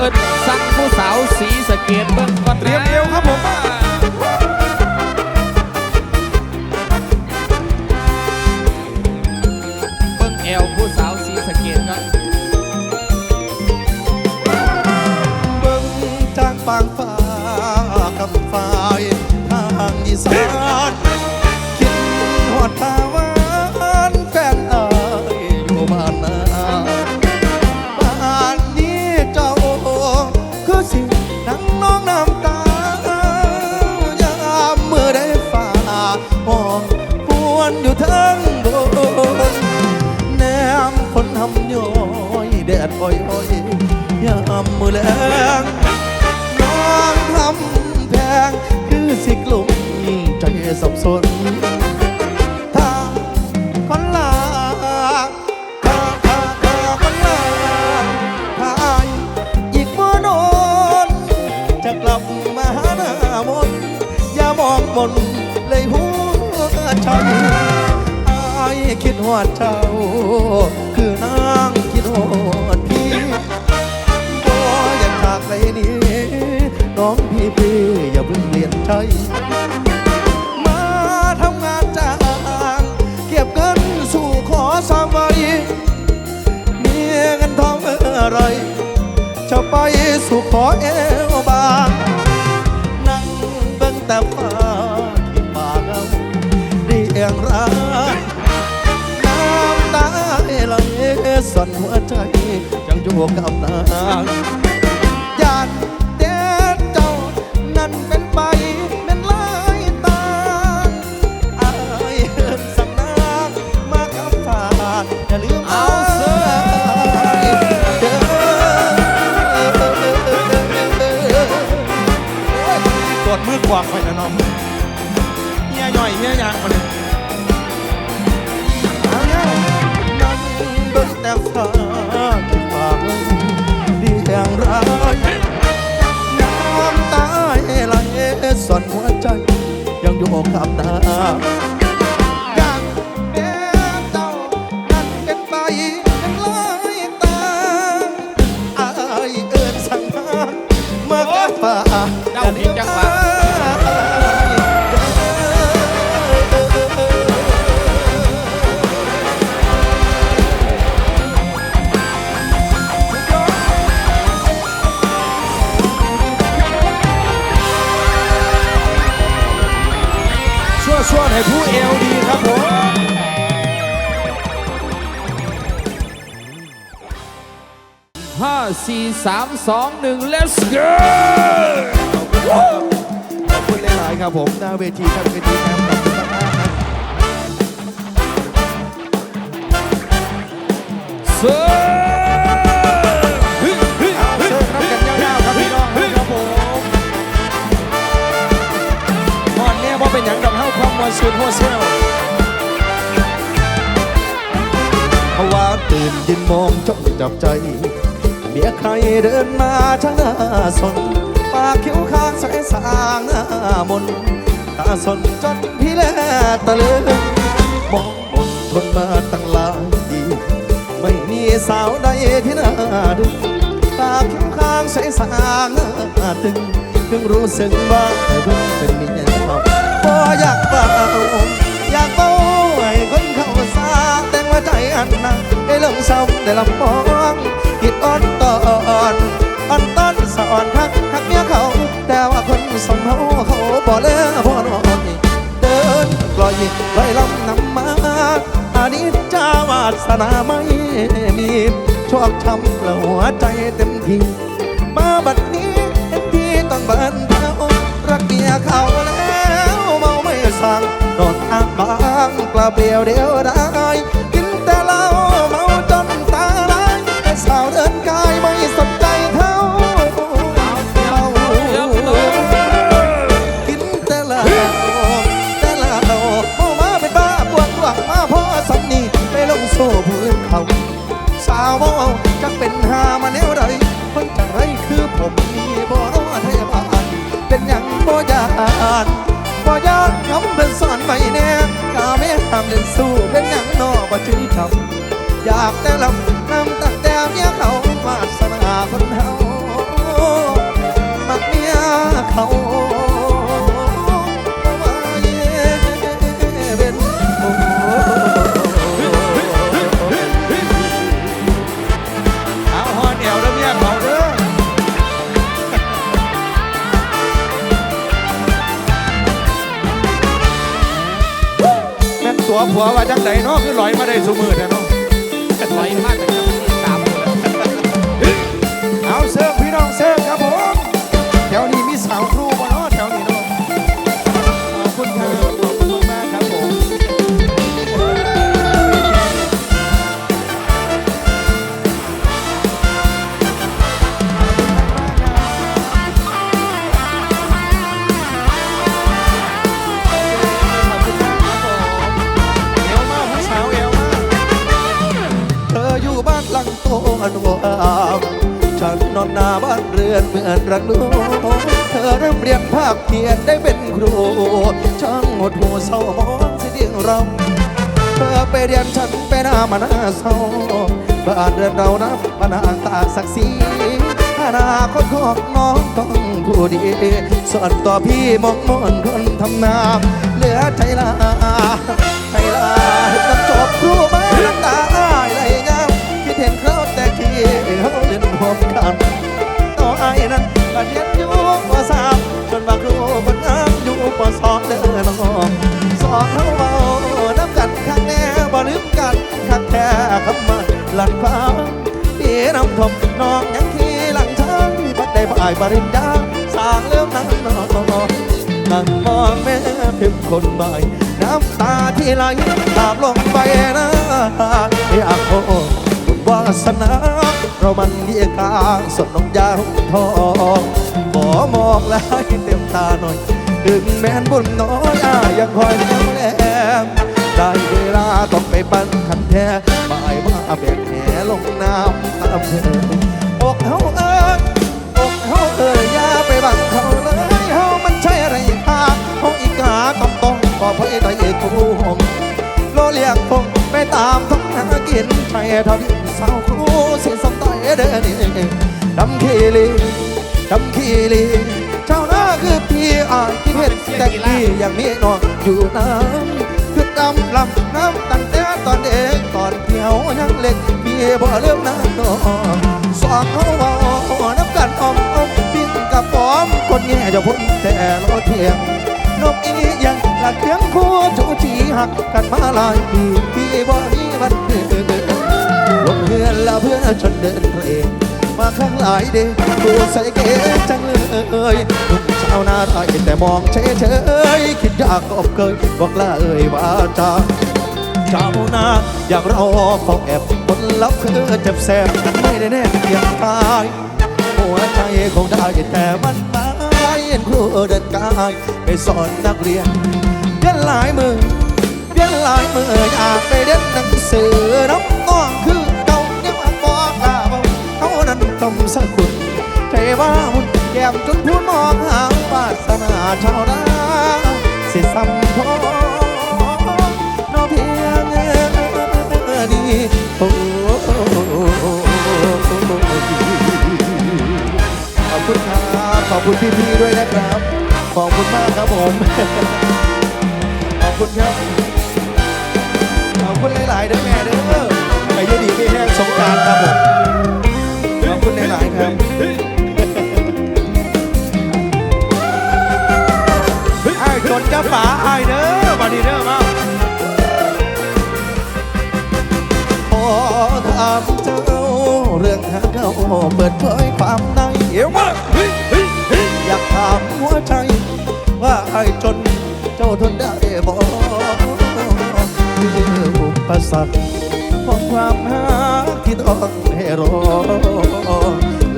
เอิดสั่งผู้สาวสีสะเกดเบิ่ง คิดหอดเจ้า คือนางคิดหอดพี่บ่อยากจากไปนี้น้องพี่พี่อย่าเพิ่งเปลี่ยนใจมาทำงานจ้างเก็บเงินสู่ขอสามใบมีเงินทองเมื่อไรจะไปสู่ขอเอวบางนั่งเบิ่งแต่ฟ้าที่ป่าเงาเรียงราย สั่นหัวใจยังอยู่กับนาง อกับตา ชั่วชั่วให้ผู้เอลดีครับผมห้าสี่สามสองหนึ่ง let's go ขอบคุณหลายๆครับผมหน้าเวทีครับเวทีครับขอบคุณมากๆครับเสื้ ความมวลสุดหัวเพราะว่าตื่นยินมองจ้องจับใจ เมียใครเดินมาช่างหน้าสน ปากคิ้วข้างสายสางหน้ามนตาสนจนพี่แลตะลึงมองบนทนมาตั้งหลายปีไม่มีสาวใดที่น่าดึงตาคิ้วข้างใสสางหน้าตึงเพิ่งรู้สึกว่าแต่เพิ่งเป็นเมีย บ่อยากเบาอยากเบาให้คนเข้าสาแต่ว่าใจอันนั้นได้ลงซ้ำได้ลำมองคิดอ่อนตอนอ่อนต้อนสอนทักทักเมียเขา แต่ว่าคนสมเขาเขาบ่เลิกบ่นอนเดินปล่อยไว้ลำนำมาอานิจจาวาสนาไม่มีชอกช้ำและหัวใจเต็มทีมาบัดนี้เห็นที่ต้องบันเทารักเมียเขาแล้ว ล่าเปลี่ยวเดียวไดาย เดินสู้เป็นยังนอบ่ชื่อทำอยากแต่ลำนำตั้งแต่เมียเขามาสนาคนเฮามักเมียเขา ผัวว่าจังไดเนาะคือลอยมาได้สุมือแต่เนาะลอยมากแต่ มาหน้าเศร้าบ้านเรือนเรานะมานาตากศักดิ์ศรีอนาคตของน้องต้องผู้ดีส่วนต่อพี่มองมนคนทำนาเหลือใจลาใจลาเห็นกันจบครูบ้าายปริญญาสร้างเรื่องนั้นนอนนั่งมองแม่พิมพ์คนใหม่น้ำตาที่ไหลตามลงไปนะอยากโอ้บุญวาสนาเรามันเรียกทางสดนงยาวทองขอมองแล้วให้เต็มตาหน่อยถึงแม้นบุญน้อยอายังคอยเลี้ยวแลมได้เวลาต้องไปปั้นขันแท้บ่ายมาแบกแหลงน้ำตามเธออกเฮาเอ้ กคงไปตามท้องหากินใช่เท่าที่สาวครูสิสมตายเด้อนี่ดำขีลีดำขีลีเจ้าหน้าคือพี่อายที่เพชรแต่พี่ยังมีน้องอยู่น้ำคือดำลำน้ำตั้งแต่ตอนเด็กตอนเที่ยวยังเล็กพี่บ่เรื่องน้ำนองสองเขาเบาน้ำกันอมอมปิ้งกับปอมคนแง่จะพ้นแต่รอเที่ยงนกอียัง ลักเสียงคู่จูจีหักกันมาหลายปีพี่บ่มีวันเกิดลงเพื่อนแล้วเพื่อนจนเดินเพลงมาข้างหลายเด้ดูใส่เก๋จังเลยหนุ่มชาวนาไทยแต่มองเฉยเฉยคิดอยากอบเกยบอกลาเอ่ยว่าจาชาวนาอยางเราเฝ้าแอบคนลับคือเจ็บแสบไม่ได้แน่เกียงตายหัวใจคงได้แต่มันตายเห็นครูเดินกายไปสอนนักเรียน เรียนหลายมือเรียนหลายมืออยากไปเรียนหนังสือน้องน้องคือเก่ายังว่าบอกลาบเขานั้นต้องสักคุณใจว่าหุ่นแก้มจนพูดมองหาวาสนาชาวนาสิสัมพอนอเพียงนี้โอ้ขอบคุณครับ ขอบคุณพี่ๆด้วยนะครับ ขอบคุณมากครับผม คุณครับ ขอบคุณหลาย ๆ เด้อแม่เด้อไปยืดีพี่แห้งสงการครับผม ขอบคุณหลาย ๆ ครับไอ้จนจะฝาไอ้เด้อมาดีเด้อมาขอถามเจ้าเรื่องหาเขาเปิดเผยความในเอวมากอยากถามหัวใจว่าไอ้จน จ้าทนได้บ่คืออุปสรรคของความหาที่ต้องให้รอ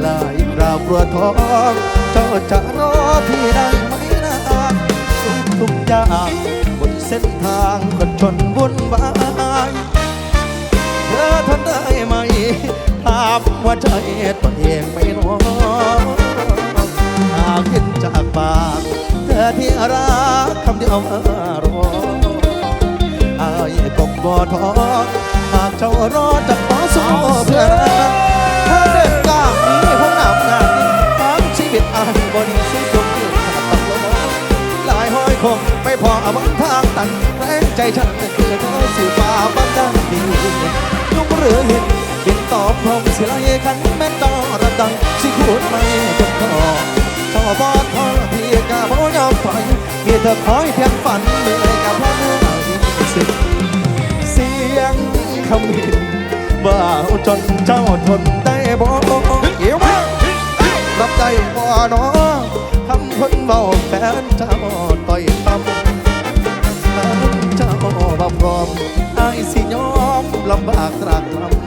หลายคราวกลัวท้องเจ้าจะรอพี่ได้ไหมนะทุกทุกอย่างบนเส้นทางคนชนวุ่นวายเธอทนได้ไหมถามว่าใจตัวเองไม่น้อ ที่รักคำเดียวรออายกบบ่ท้อหากเจ้ารอจะขอสู้เพื่อรักถ้าเดินก้าวนี้เพราะหนำงานนี้ทั้งชีวิตอายบริสุทธิ์จงยืนขาดตกลงหลายห้อยคงไม่พออาบังทางตันแรงใจฉันคือเธอสิฟ้าบังดังดีลุกเรือเห็นบินตอบพรมสิไลขันแม่นต่อระดังสิขูดไม่จนคอชอบบอดพอพี่กะ พอยอมถอยเธอคอยเพียงฝันเมื่อยกับพ่อเมื่อยสิำหินบ่าจนเจ้าทนได้บ่เกี่ยวรับได้บ่เนาะคำคนเบาแฟนเจ้าต่อยคำถ้าเจ้าบ่พร้อมไอายสิยอมลำบากตรากตรำ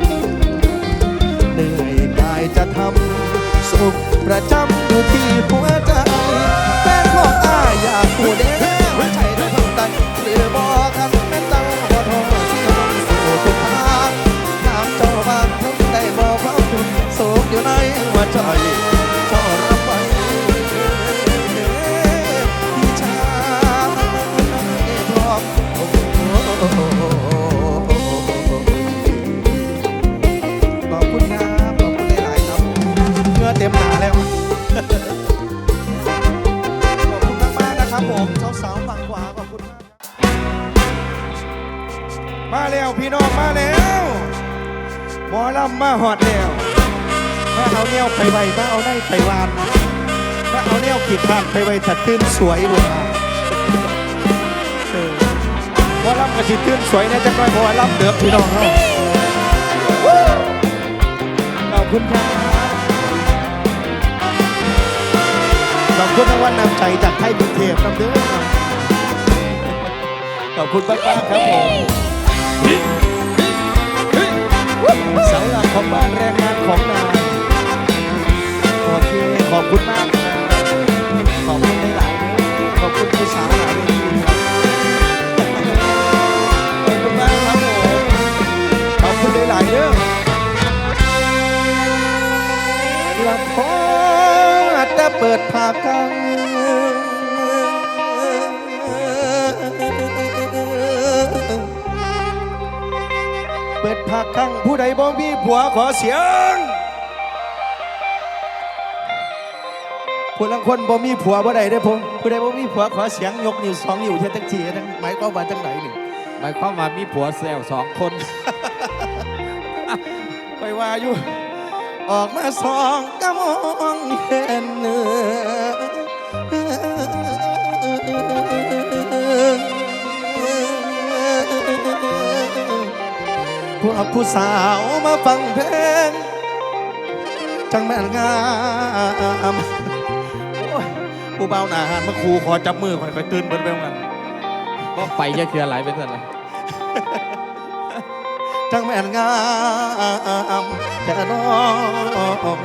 เหนื่อยกายจะทำสุขประจำอยู่ที่หัว ไปไวมาเอาได้ไปวานมาเอาแนวขีดข้างไปไวถัดตื้นสวยบุญมาเออหมอลำกระสิตื้นสวยนะจังน้อยหมอลำเดือบพี่น้องเฮาขอบคุณครับขอบคุณรางวัลนำใจจากไทยกรุงเทพนำเด้อขอบคุณมากๆครับผมเสาหลักของบ้านแรงงานของนา ปิดผากังเปิดผากังผู้ใดบ่มีผัวขอเสียงผู้ลังคนบ่มีผัวบ่ได้เด้อผมผู้ใดบ่มีผัวขอเสียงยกนิ้วสองนิ้วเท่าจังจีทั้งหมายความว่าจังไหนนี่หมายความว่ามีผัวแซวสองคน ไปว่าอยู่ ออกมาสองก็มองเห็นเนื้พวกผู้สาวมาฟังเพลง จังแม่นงามผู้เบาหนาหันมาคูขอจับมือคอยคอยตื่นเบิดไปเหมือนกัน ก็ไปจะเคืออะไรเป็นสันนะ จังแม่นงามแต่น้อง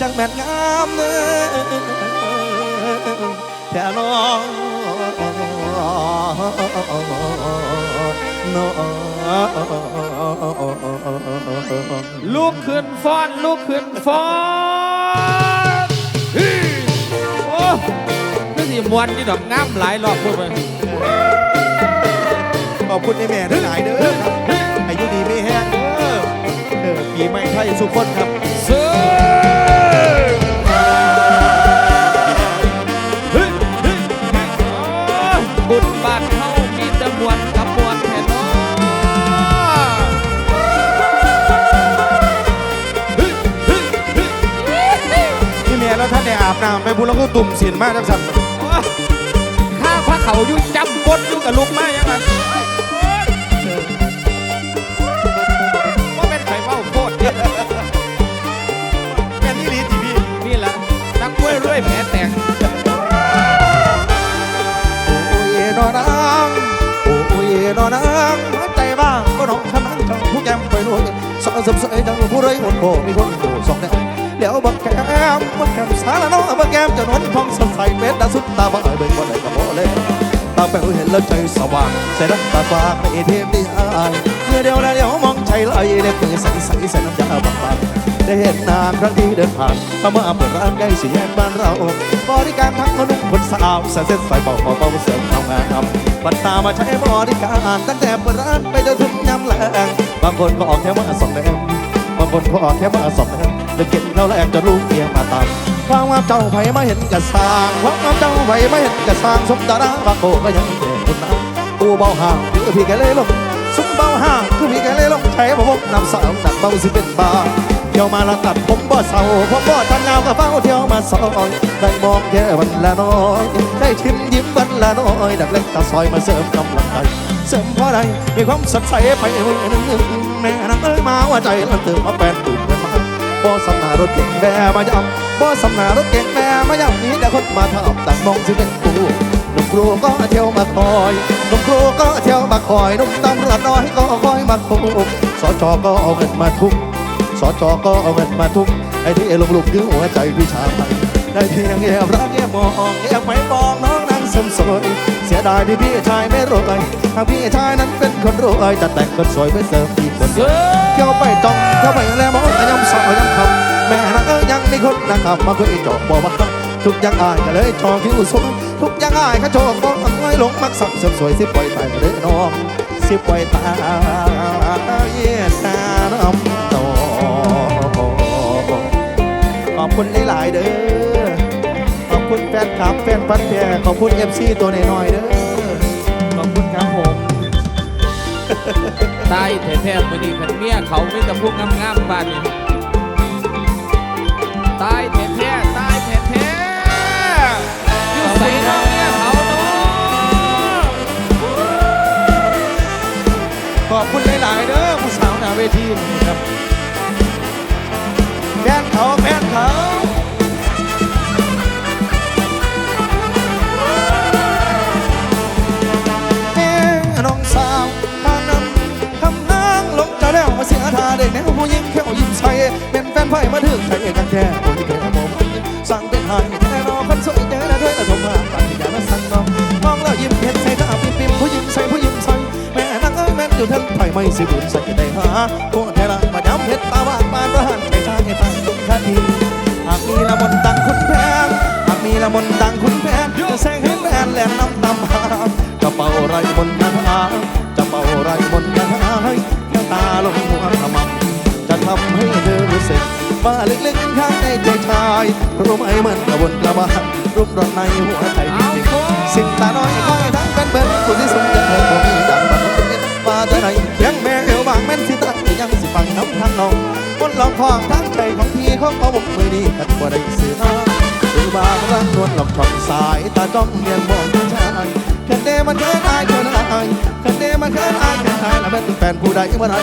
จังแม่นงามเนแต่น้องน้องลุกขึ้นฟ้อนลุกขึ้นฟ้อนฮึโอ้นี่สิมวนนี่ดอกงามหลายรอบพูดไป อบคุณไอ้แม่ทั้งหลายเด้ออายุดีไม่แห้งเด้อเออปีใหม่ไทยสุขคนครับเสือฮึฮึอ๋อบุญบาทเขามีต่มวนกับมวนแค่น้อพี่แม่แล้วท่านได้อาบน้ำไปบุญแล้วก็ตุ่มสินมากจังสันข้าพระเขาอยู่จำกดอยู่กับลูกมายังไงว่า สอนสมใสจังผู้ไรคนโบมีคนโบสองแนวแล้วบักแก้มบักแก้มสารน้องบักแก้มจะนอนพองสดใสเป็ดดาสุดตาบ่ายเบิ่งบ่ได้ก็บ่เล่ตาแป๋วเห็นแล้วใจสว่างใส่น้ำตาฝากในเทพที่อายเมื่อเดียวแล้วเดียวมองใจไหลเด็กมือใสใสใส่น้ำยาบางๆ ได้เห็นนานครั้งที่เดินผ่านพามาเปิดร้านใกล้สี่แยกบ้านเราบริการทั้งคนนุ่มคนสาวใส่เส้นใส่เบาเบาเสริมเอางามบัตรตามาใช้บริการตั้งแต่เปิดร้านไปจนถึงยำแรงบางคนก็ออกแค่มาสองแดงบางคนก็ออกแค่มาสองแดงแล้วเก็บเราแรกจนลูกเมียมาตามความว่าเจ้าไผมาเห็นกระสางความว่าเจ้าไผมาเห็นกระสางสมดาราบางโกก็ยังเด็กคนนั้นกูเบาห่างคือพี่แกเลยลงสมเบาห่างคือพี่แกเลยลงใช้บ่วงนำสาวหนักเบาสิเป็นบา ที่ยวมาละตัดผมบ่เศร้าผมบ่ทันงามกับเฝ้าเที่ยวมาซอยได้มองแค่วันละน้อย ได้ชิมยิ้มวันละน้อยดักเล็กตาซอยมาเสริมกำลังใจเสริมเพราะใดมีความสดใสไปมือนึ่งแม่นางเอ้ยมาว่าใจลันเติมมาแปดตุ่มเงินมาบ่สำนารถเก่งแม่มาย่ำบ่สำนารถเก่งแม่มาย่ำนี้แต่คนมาทำต่างมองสิเป็นกูนุ่มครูก็เที่ยวมาคอยนุ่มครูก็เที่ยวมาคอยนุ่มตำรวจน้อยก็คอยมาคุมสจก็เอาเงินมาทุ่ม สจอก็เอาเงินมาทุ่มไอ้ที่ลงลุกคือหัวใจวิชาไปได้เพียงแอบรักแอบมองแอบไม่มองน้องนางสมสวยเสียดายที่พี่ชายไม่รวยหากพี่ชายนั้นเป็นคนรวยจะแต่งคนสวยไปเสริมอีกคนเดียวเที่ยวไปจ้องเที่ยวไปแล้วมองยำสาวย้ำคำแม่นางเอ้ยยังมีคนนะครับมาคุยจอบบอกว่าทุกอย่างอายก็เลยจองที่อุสมทุกอย่างอายก็โจกบอกไม่หลงมักสับเสริมสวยสิปล่อยตายเด้อน้องสิปล่อยตายเยียตาน้ำ ขอบคุณหลายๆเด้อ ขอบคุณแฟนคลับแฟนพันแท้ขอบคุณเอฟซีตัวน้อยๆเด้อ ขอบคุณครับผม ตายแท้ๆมือนี้ขันเมียเขาไม่แต่พวกงามๆบ้านนี้ตาย นวผู้หญิงแค่วยิ้มใส่เป็นแฟนไพ่มาถึงใจกันแค่คนที่แค่ผมสั่งเป็นหายแค่รอคนสวยเจอแล้วเธอโทรมาตัดอย่ามาสั่งน้องมองแล้วยิ้มเห็นใส่ตาปิ่มปิ่มผู้หญิงใส่ผู้หญิงใส่แม่นางเอ้ยแม่นอยู่ทั้งไผ่ไม่สิบุญใส่ได้หาพวกแทละมาย้ำเห็ดตาหวานปานประหันให้ทาให้ทางลงคดีหากมีละมนตังคุณแพงหากมีละมนตังคุณแพงจะแซงให้แฟนแลนน้ำตำหากระเป๋าไรมนต์นาจะเป่าไรมนต์นาให้แค่ตาลงหัว รู้สึกว่าลึกๆข้างในใจชายรู้ไหมเหมือนกระวนกระวายรูปร้อนในหัวใจจริงๆสิ่งตาน้อยคอยทั้งเป็นเบิ้ลผู้ที่สูงจะเธอผมมีดังบันมาแต่ไหนเคียงแม่เอวบางแม่นสิตั้งยังสิฟังน้ำทางน้องบนลองคองทั้งใจของพี่ของเขาบุกมือดีกันบ่ได้เสือคือบางรักนวลหลอกช่องสายตาจ้องเมียนมองผู้ชายคันเดมันเกินอายเกินอายคันเดมันเกินอายเกินอายแล้วเป็นแฟนผู้ใดเมื่อไร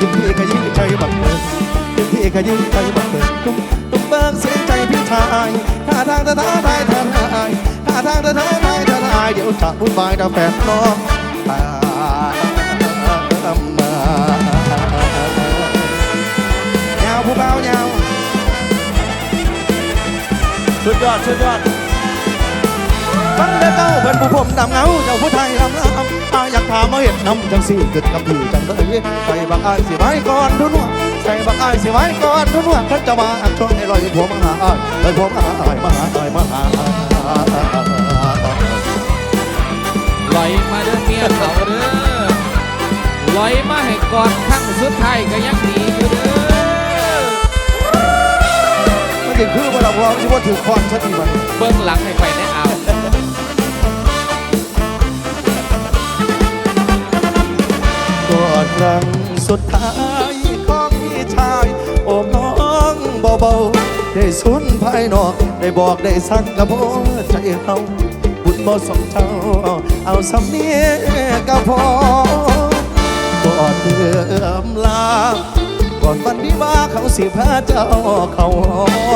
ยิ้มพี่ก็ยิ้มใจบังเอิญยิ้ม พี่ก็ยิ้มใจบังเอิญตุ้มตุ้มเบิกเสียงใจพี่ชายท่าทางเธอท้าทายเธอทายท่าทางเธอท้าทายเธอทายเดี๋ยวจะวุ่นวายนะแฟนน้องตามมายาวผู้เบายาวสุดยอดสุดยอดฟังเด้อเจ้าเป็นผู้ผมดำเงาเจ้าผู้ไทยลำลำอยากถามมาเห็นน้ำจังสีเกิดกับพี่จังเลยใส่บักอายสิไว้ก่อนทุนหัว ใส่บักอายสิไว้ก่อนทุนหัวขันจะมาอักช่วงให้ลอยผัวมาหาอายลอยผัวมาหาอายมาหาอายมาหาอายลอยมาเด้อเมียเขาเด้อลอยมาให้กอดครั้งสุดท้ายก็ยังดีอยู่เด้อมันเด็กคือว่าเราเราที่ว่าถือคอนชัดทีมันเบื้องหลังให้ไปได้เอากอนครั้งสุดท้ายของ พาย โอบน้องเบาๆได้สุนภายนอก ได้บอกได้สั่งกับโอใจเฮาบุญบ่สมเจ้าเอาสำเนียงก็พอก่อนเดิมลาก่อนวันวิวาเขาสิพาเจ้าเขาห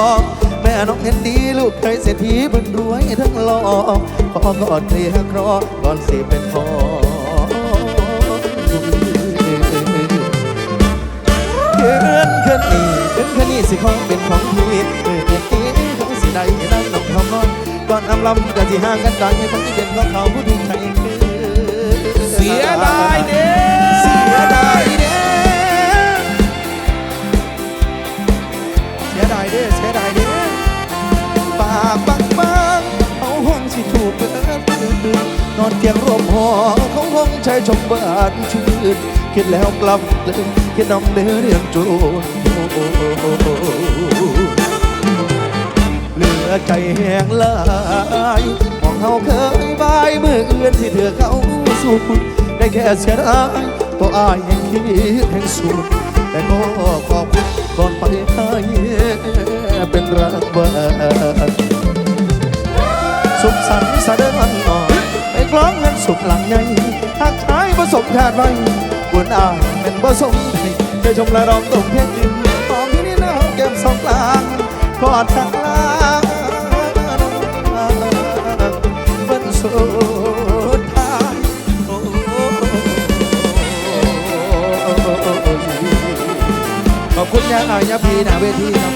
อมแม่น้องเห็นดีลูกเคยเศรษฐีเพิ่นรวยทั้งหล่อขอกอดเคลียร์ครอก่อนสิเป็นพ่อ เกินเกินนี่เกินเกินนี่สิของเป็นของพี่เมื่อเด็กนี้เขาสิได้นั่งน้องทำนอนก่อนอำลำกันที่ห่างกันไกลให้คนที่เป็นของเขาผู้ดูใจคือเสียดายเด้เสียดายเด้เสียดายเด้เสียดายเด้ปากบางบางเขาห้องสิถูกเกินนอนเตียงร่มหอเขาห้องใจชมบ้านชื่น คิดแล้วกลับลืมคิดน้ำเนื้อเรียนจูนเหลือใจแห้งลายมองเขาเคยบายมือเอื่อนที่เธอเขาสูดได้แค่เสียดายตัวอายแห่งคิดแห่งสูดแต่ก็ขอบคุณก่อนไปให้เป็นรางวัลสุขสันต์สะเดินอ่อนไอ้กล้องเงินสุขหลังใหญ่หากชายผสมขาดไว้ บุญอ่านเป็นผสมให้เคยชมละรองตรงเพียงดินหอมที่นี่นะแก้มสองกลางกอดข้างล่างวันสุดท้ายโอ้ขอบคุณยาอายาพีหนาเวทีครับ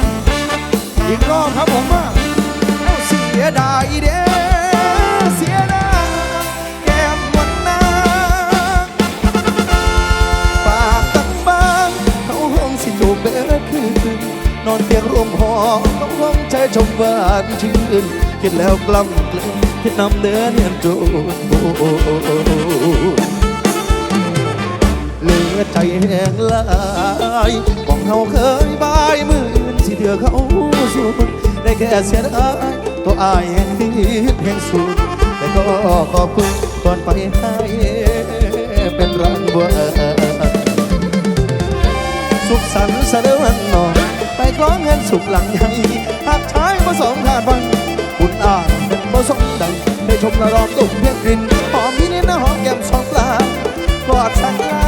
อีกรอบครับผมว่าเสียดายเด้ อนเตียงร่วมหอต้องห้องใจชมหวานชื่นคิดแล้วกล้ำกลืนคิดนำเดินเนียนโจนเหลือใจแห้งลายของเขาเคยบายมืออื่นสิเถื่อเขาสูญได้แค่เสียดายตัวอายแห่งคิดแห่งสูญแต่ก็ขอบคุณก่อนไปให้เป็นรางวัลสุขสันต์สะเดือนนอยไป คล้องเงินสุขหลังใหญ่หากชายผสมขาดวันคุณอ่านเป็นผสมดังได้ชมละรองตุ่มเพียงกลิ่นหอมมินินะหอมแก้มสองปลากอดสักลา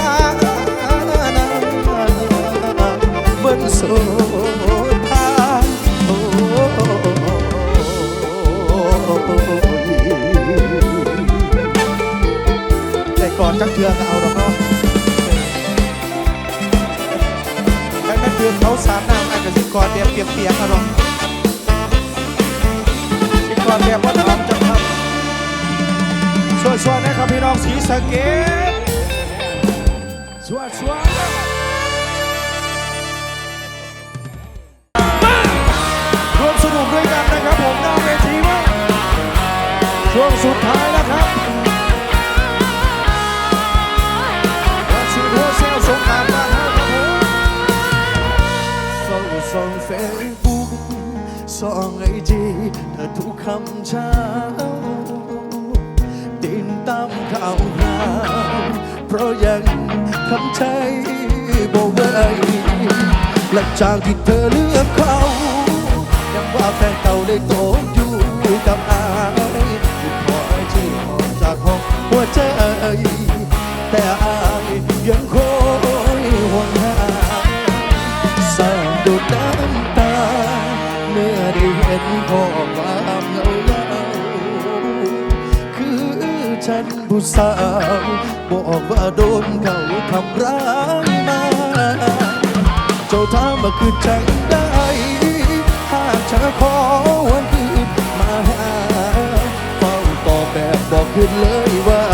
บนสุดทางโอ้ได้ก่อนจักเทือก็เอาดอกเนาะแต่นั่นคือเขาสาดน้ำ จะสิกอดแบบเปียกๆครับน้องสิกอดแบบว่าทำจะทำช่วยช่วยนะครับพี่น้องสีสะเกต สองไอจีเธอทุกคำเช้าติดตามข่าวคราวเพราะยังคำใจบอกไว้หลังจากที่เธอเลือกเขายังว่าแฟนเก่าได้โตอยู่กับอายที่ขอที่ออกจากห้องหัวใจ แต่อายยังคอยห่วงหาสร้างดูดน้ำ นข้อความเงาเงาคือฉันผู้สาวบอกว่าโดนเขาทำร้ายมาเจ้าถามว่าคือจังได้หากเธอขอวันคืนมาหาเฝ้าตอบแบบบอกคืนเลยว่า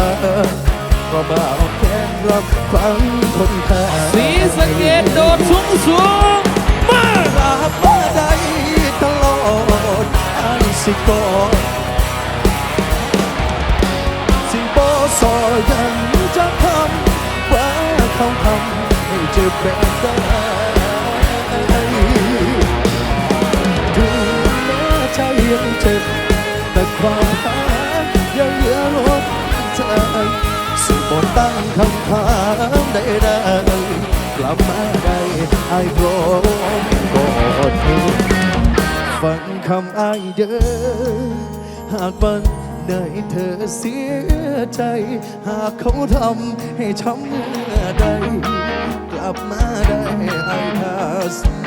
ก็บ่าวแค่รับฟังคนไทยสีสะเกตโดดสูงสูงมารัก ดไอ้สิกอดสิบอสอยังจะทำว่าเขาทำให้เจ็บแบบใดถึงแม้ใจยังเจ็บ แต่ความรักยังเหลือลมใจสิบนตั้งคำถามใดๆกลับมาได้ไอ้พร้อมกอดเธอ ฟังคำอ้ายเด้อหากวันไหนเธอเสียใจ หากเขาทำให้ช้ำเมื่อใด กลับมาได้ไอ้ทาสเม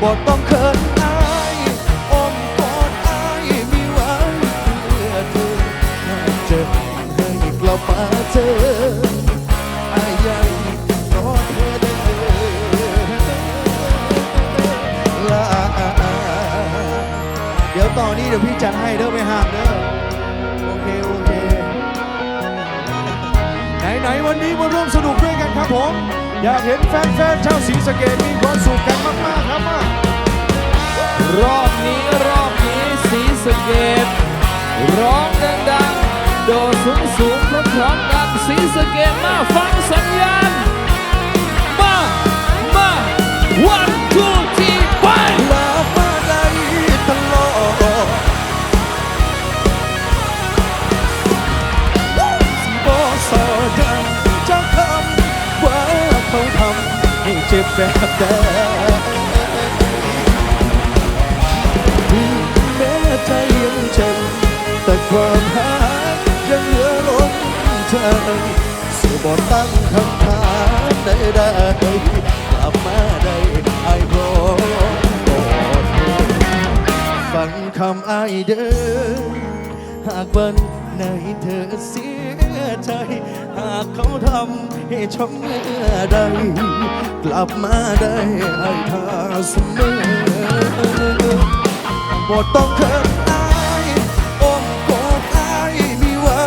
บ่ต้องเขินอายอ้อมกอดอายมีไว้เพื่อเธอหากเจอให้กลับมาเจอ ต่อนนี้เดี๋ยวพี่จัดให้เด้อไม่ห้ามเด้อโอเคโอเคไหนๆวันนี้มาร่วมสนุกด้วยกันครับผม อยากเห็นแฟนๆชาวศรีสะเกดมีความสุขกันมากๆครับมารอบนี้รอบนี้สีสะเกตร้องดังๆโดดสูงสูงๆพร้อมๆกันสีสะเกตมาฟังสัญญาณมามา one two บ่สอยังจะคำว่าเขาทำให้เจ็บแบบเดิมแม้ใจยังเจ็บแต่ความหายังเหลือล้นเธอสู่บทตั้งคำถามใดๆกลับมาได้ไอ้โปรดฟังคำไอ้ายเด้อหากวันไหนเธอเสีย ใจ หากเขาทำให้ช้ำเมื่อใด กลับมาได้ให้เธอเสมอบ่ต้องเขินอายอ้อมกอดอายมีไว้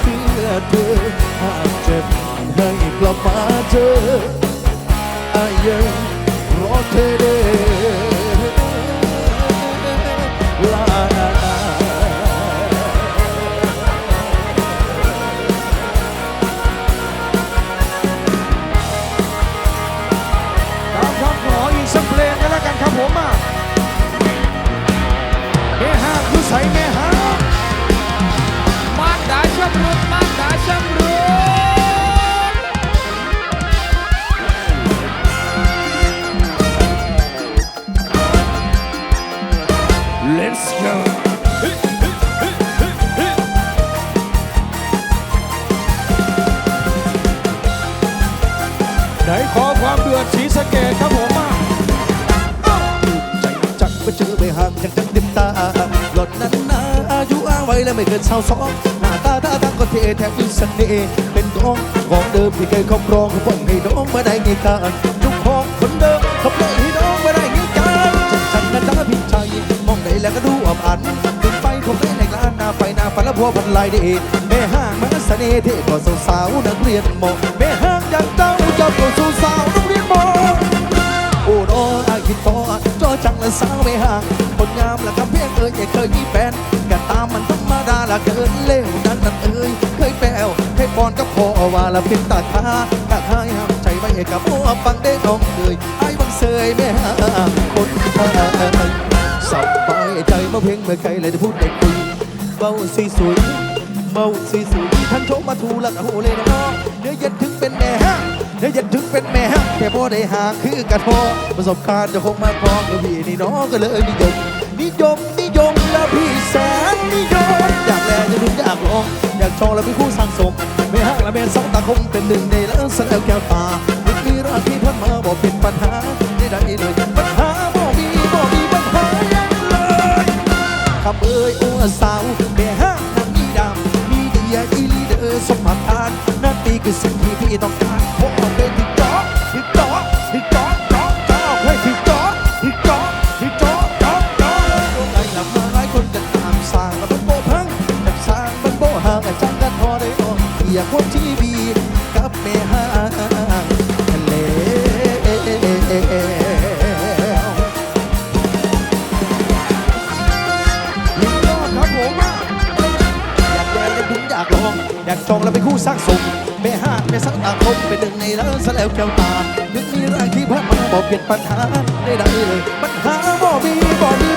เพื่อเธอ หากเจ็บให้กลับมาเจออายยังรอเธอเด้ ไหนขอความเดือดสีสะเกตครับผมอะใจจักไปเจอไปห่างจากจังติดตาหลอนนั้นนาอายุอ้างไว้แล้วไม่เกินสาสองหน้าตาท่าทางก็เทแถมมีเสน่ห์เป็นของของเดิมที่เคยครอบครองเขาปล่อให้น้องมาได้ไงกันทุกของคนเดิมเขาปล่อยให้น้องมาได้ไงกันฉันฉันนะจ๊ะพี่ชายมองไหนแล้วก็ดูอับอันถึงไปคงได้ในกลานหน้าไฟหน้าฝันและพัวพันลายเดชแม่ ห้างมันเสน่ห์เท่กว่าสาวนักเรียนมอแม่ห้างอย่างเจ้าเจ้าตัวสาวนักเรียนมอโอ้โนอาคิดต่อจอจังและสาวไม่ห่างคนงามและคำเพียงเอ่ยเคยมีแฟนกันตามมันธรรมดาละเกินเร็วนั้นนั่นเอ่ยเคยแปลวให้ปอนกับพอว่าละเป็นตาคาตาคาห้ามใจไว้กับพ่อฟังได้น้องเลยไอ้บังเสยไม่ห่างคนไทยสบายใจเมื่อเพลงเมื่อใครเลยได้พูดได้คุยเบาสีสวย เบาสีสวยทั้งโชว์มาทูละกะโหเลยน้องเดี๋ยวเย็นถึงเป็นแม่ห้างเดี๋ยวจะถึงเป็นแม่แค่พอได้หาคือกระทอประสบการณ์จะคงมาพร้อมกับพี่นี่น้องก็เลยนิยมนิยมนิยมและพี่แสนนิยมอยากแลจะถึงอยากลองอยากชองและพี่คู่สร้างสมไม่หักและแม่สองตาคงเป็นหนึ่งในแล้วสันแล้วแก้วตาไม่มีรักที่พันมาบอกเป็นปัญหาได้ได้เลยปัญหาบ่มีบ่มีปัญหายังเลยคำเอ่ยโอ้สาวแม่ นั่นนี่คื งตาคมเป็นหนึ่งในแล้วซะแล้วแก้วตานึกมีรางที่พัดมาบอกเปลี่ยนปัญหาได้ได้เลยปัญหาบ่มีบ่มี